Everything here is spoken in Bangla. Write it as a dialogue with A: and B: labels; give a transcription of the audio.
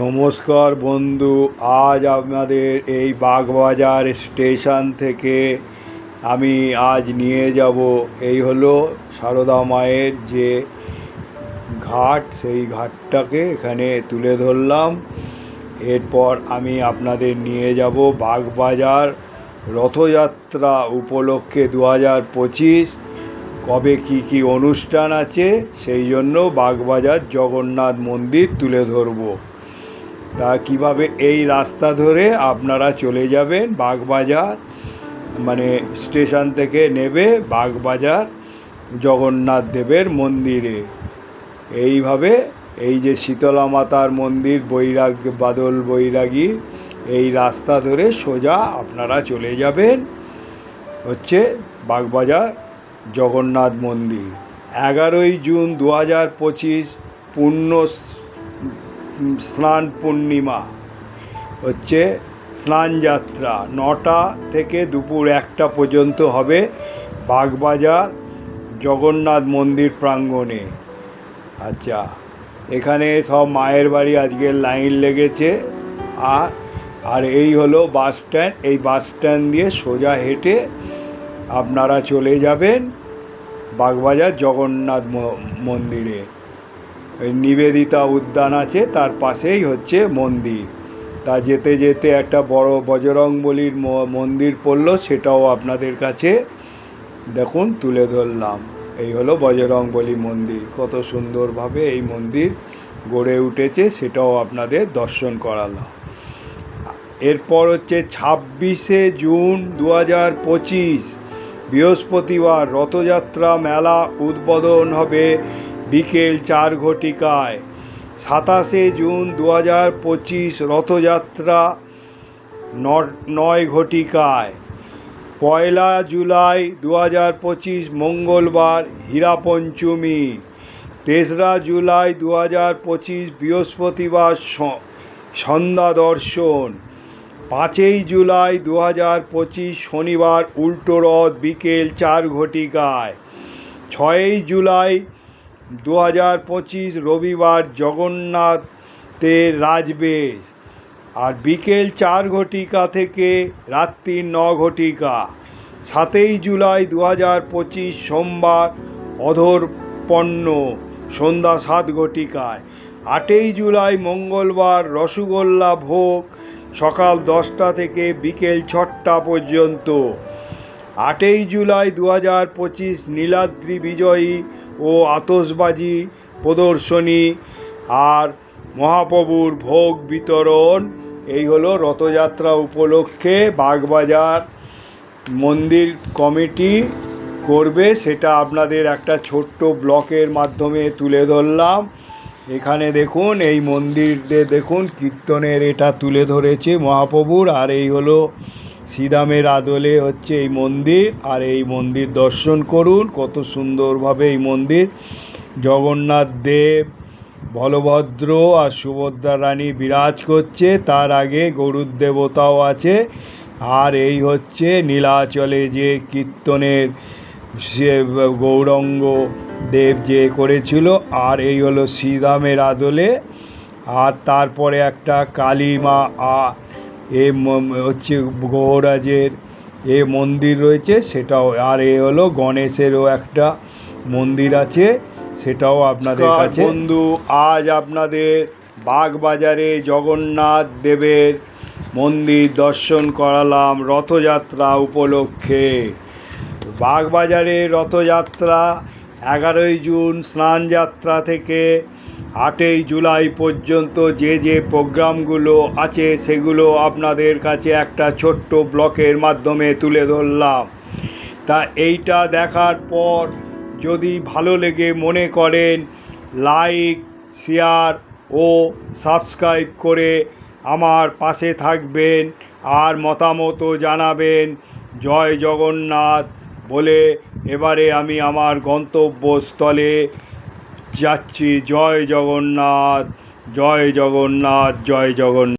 A: নমস্কার বন্ধু, আজ আপনাদের এই বাগবাজার স্টেশন থেকে আমি আজ নিয়ে যাব। এই হলো সারদা মায়ের যে ঘাট, সেই ঘাটটাকে এখানে তুলে ধরলাম। এরপর আমি আপনাদের নিয়ে যাব বাগবাজার রথযাত্রা উপলক্ষে দু হাজার পঁচিশ। কবে কি কি অনুষ্ঠান আছে, সেই জন্য বাগবাজার জগন্নাথ মন্দির তুলে ধরবো। তা কীভাবে এই রাস্তা ধরে আপনারা চলে যাবেন? বাগবাজার মানে স্টেশন থেকে নেবে বাগবাজার জগন্নাথ দেবের মন্দিরে। এইভাবে এই যে শীতলা মাতার মন্দির, বৈরাগ, বাদল বৈরাগী, এই রাস্তা ধরে সোজা আপনারা চলে যাবেন। হচ্ছে বাগবাজার জগন্নাথ মন্দির। এগারোই জুন দু হাজার পঁচিশ, পূর্ণ স্নান পূর্ণিমা হচ্ছে স্নানযাত্রা নটা থেকে দুপুর একটা পর্যন্ত হবে বাগবাজার জগন্নাথ মন্দির প্রাঙ্গণে। আচ্ছা এখানে সব মায়ের বাড়ি আজকে লাইন লেগেছে। আর আর এই হলো বাস স্ট্যান্ড। এই বাস স্ট্যান্ড দিয়ে সোজা হেঁটে আপনারা চলে যাবেন বাগবাজার জগন্নাথ মন্দিরে। নিবেদিতা উদ্যান আছে, তার পাশেই হচ্ছে মন্দির। তা যেতে যেতে একটা বড় বজরংবলির মন্দির পড়ল, সেটাও আপনাদের কাছে দেখুন, তুলে ধরলাম। এই হলো বজরংবলী মন্দির। কত সুন্দরভাবে এই মন্দির গড়ে উঠেছে, সেটাও আপনাদের দর্শন করালাম। এরপর হচ্ছে ছাব্বিশে জুন দু হাজার পঁচিশ, বৃহস্পতিবার রথযাত্রা মেলা উদ্বোধন হবে। বিকেল চার ঘটিকায় সাতাশে জুন দু হাজার পঁচিশ রথযাত্রা নয় ঘটিকায়। পয়লা জুলাই দু হাজার পঁচিশ মঙ্গলবার হীরা পঞ্চমী তেসরা জুলাই দু হাজার পঁচিশ বৃহস্পতিবার সন্ধ্যা দর্শন। পাঁচই জুলাই দু হাজার পঁচিশ শনিবার উল্টো রথ বিকেল চার ঘটিকায়। ছয়ই জুলাই দু হাজার পঁচিশ রবিবার জগন্নাথের রাজবেশ আর বিকেল চার ঘটিকা থেকে রাত্রি ন ঘটিকা। সাতই জুলাই দু হাজার পঁচিশ সোমবার অধরপন্ন সন্ধ্যা সাত ঘটিকায়। আটই জুলাই মঙ্গলবার রসগোল্লা ভোগ, সকাল দশটা থেকে বিকেল ছটা পর্যন্ত। আটই জুলাই দু হাজার পঁচিশ নীলাদ্রি বিজয়ী ও আতসবাজি প্রদর্শনী আর মহাপ্রভুর ভোগ বিতরণ। এই হলো রথযাত্রা উপলক্ষে বাগবাজার মন্দির কমিটি করবে। সেটা আপনাদের একটা ছোট্ট ব্লকের মাধ্যমে তুলে ধরলাম। এখানে দেখুন, এই মন্দিরে দেখুন, কীর্তনের এটা তুলে ধরেছে মহাপ্রভুর। আর এই হলো শ্রীরামের আদলে হচ্ছে এই মন্দির আর এই মন্দির দর্শন করুন, কত সুন্দরভাবে এই মন্দির। জগন্নাথ দেব, বলভদ্র আর সুভদ্রা রানী বিরাজ করছে, তার আগে গরুর দেবতাও আছে। আর এই হচ্ছে নীলাচলে যে কীর্তনের সে গৌরঙ্গ দেব যে করেছিল, আর এই হলো শ্রীরামের আদলে। আর তারপরে একটা কালীমা আ এ হচ্ছে গৌরাজের এ মন্দির রয়েছে সেটাও আর এ হলো গণেশেরও একটা মন্দির আছে সেটাও আপনাদের কাছে। বন্ধু আজ আপনাদের বাগবাজারে জগন্নাথ দেবের মন্দির দর্শন করালাম রথযাত্রা উপলক্ষে। বাগবাজারে রথযাত্রা এগারোই জুন স্নানযাত্রা থেকে আটই জুলাই পর্যন্ত যে যে প্রোগ্রামগুলো আছে সেগুলো আপনাদের কাছে একটা ছোট্ট ব্লকের মাধ্যমে তুলে ধরলাম। তা এইটা দেখার পর যদি ভালো লেগে মনে করেন, লাইক, শেয়ার ও সাবস্ক্রাইব করে আমার পাশে থাকবেন আর মতামতও জানাবেন। জয় জগন্নাথ বলে এবারে আমি আমার গন্তব্যস্থলে যাচ্ছি জয় জগন্নাথ জয় জগন্নাথ জয় জগন্নাথ।